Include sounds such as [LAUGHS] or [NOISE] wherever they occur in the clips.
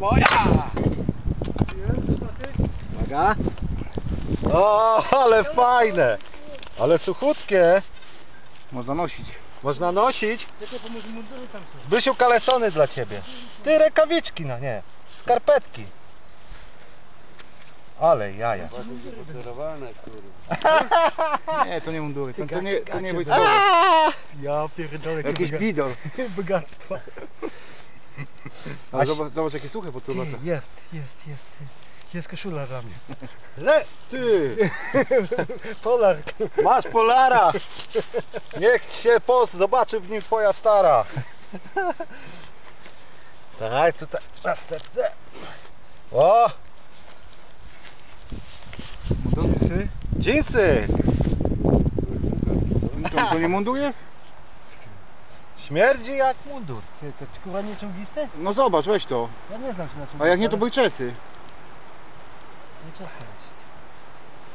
moja! Uwaga. O, ale fajne! Ale suchutkie. Można nosić. Można nosić. Zbysiu kalesony dla ciebie. Ty rękawiczki, no nie. Skarpetki. Ale jaja. [LAUGHS] Nie, to nie mundury. To, to nie, to nie wojskowe. Ja pierdolę. Jakiś bidol. [LAUGHS] Bogactwo. [LAUGHS] Ale zobacz, zobacz jakie suche po Ty, tylu latach. jest, jest, jest. Jest koszula dla mnie. [LAUGHS] Le, ty! [LAUGHS] Polar. Masz polara! Niech ci się pos zobaczy w nim twoja stara. Daj tutaj następne. O! Mundur? Dżinsy! To, to nie mundur jest? Śmierdzi jak mundur. Ty, to kurwa nie? No zobacz, weź to. Ja nie znam się na czym. A jak nie, to bojczesy. Nie czasać.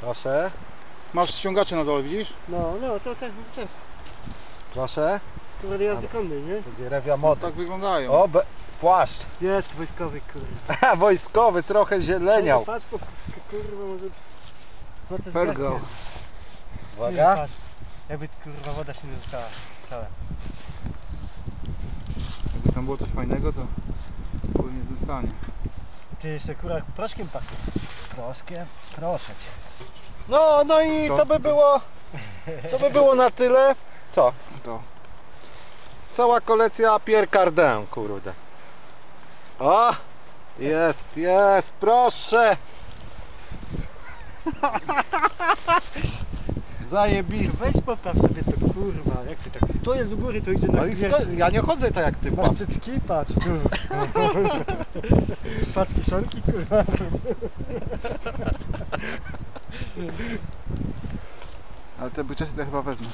Proszę, Masz ściągacze na dole, widzisz? No, no, to tak czas. proszę. Kurwa do jazdy konnej, nie? Będzie rewia No, mody. tak wyglądają. O, be, płaszcz. Jest wojskowy kurwa. [LAUGHS] Wojskowy, trochę zieleniał. Patrz po kurwa może... Co to Pergo. Uwaga. Patrz. Jakby kurwa woda się nie została cała. Tam było coś fajnego, to było w niezłym stanie. Ty jeszcze kurwa proszkiem pachnie. Proszkiem, proszę cię. No, no i To- to by było, to by było na tyle. Co? To. Cała kolekcja Pierre Cardin, kurde. O! Jest, jest, proszę! Zajebiste. Weź popraw sobie to kurwa, jak ty tak... To jest do góry, to idzie na No i ja nie chodzę tak jak ty Masz pas. cycki? Patrz tu. [LAUGHS] Patrz kiszonki kurwa. Ale te byczesy to chyba wezmę.